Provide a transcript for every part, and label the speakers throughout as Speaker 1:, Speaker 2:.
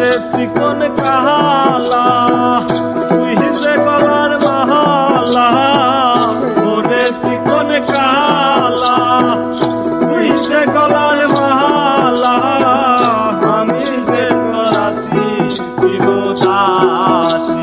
Speaker 1: রে চিকন কাহালা, তুই যে গলার মাহালা ওরে চিকন কাহালা, তুই যে গলার মাহালা, আমি যে তোর আছি শিবদাসী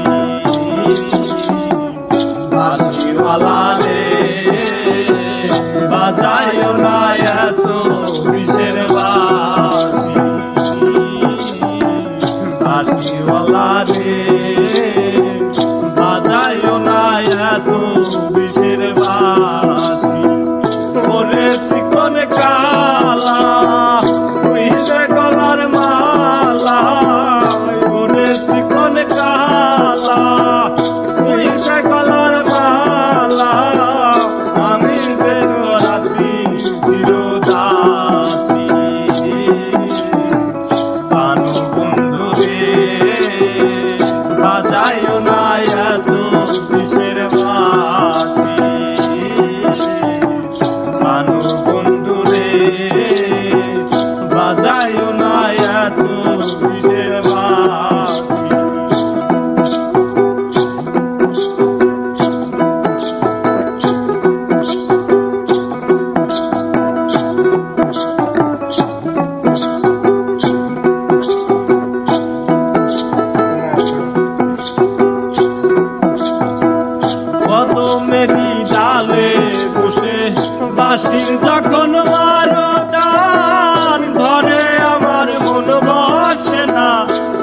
Speaker 1: আসিস যখন আরও দান ঘরে আমার মন বসে না।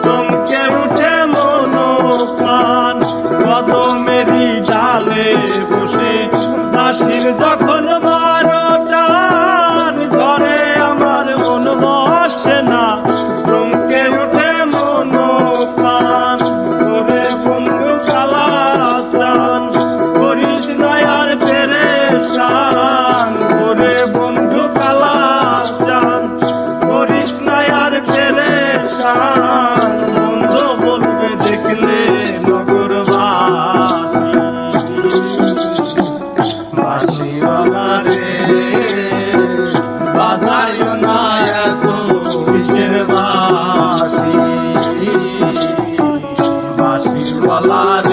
Speaker 1: চমকে উঠে মন পান কত মেরি ডালে বসে। দাসির যখন Wala